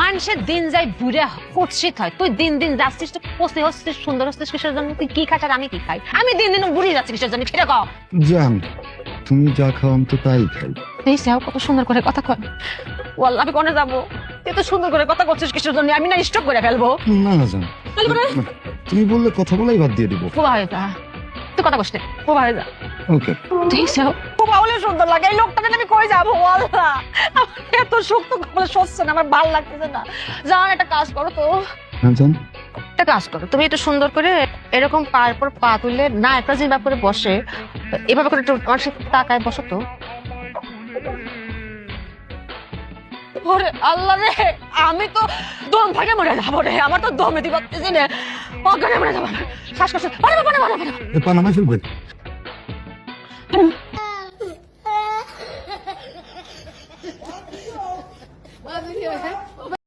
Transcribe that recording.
মানুষের দিন যাই বুড়ে কুৎসিত হয়। তুই দিন দিন যাচ্ছিস তো পচে হচ্ছিস সুন্দর হচ্ছিস কিসের জন্য? তুই কি খাস আর আমি কি খাই? আমি দিন দিন বুড়ি যাচ্ছি কিসের জন্য? ফিরে কও। জান তুমি যা খাও আমি তো তাই খাই। এই সেও কত সুন্দর করে কথা কয়। ওয়াল্লাহ আমি কোনে যাব? তুই তো সুন্দর করে কথা করছিস কিসের জন্য? আমি না স্টপ করে ফেলব। না না জান। তুমি বললে কথা বলাই বাদ দিয়ে দিব। পোবা হয়ে যা তুই কথা কষ্ট পোবা হয়ে যা। ওকে। ঠিক সেও হলে সুন্দর লাগে। এই লোকটাকে আমি কই যাব আল্লাহ এত সচ্ছে না আমার ভালো লাগতেছে না। একটা কাজ করো তো। একটা কাজ করো তুমি একটু সুন্দর করে এরকম পায়ের পর পা তুললে না একটা যেভাবে করে বসে। এভাবে করে একটু আমার সাথে তাকায় বসো তো। ওরে আল্লাহ রে আমি তো দম ফাটে মরে যাব রে আমার তো দমে দি পারতেছি না অজ্ঞানে মরে যাব। শ্বাসকষ্ট পারে পারে পারে পারে পানামা まず火を消し。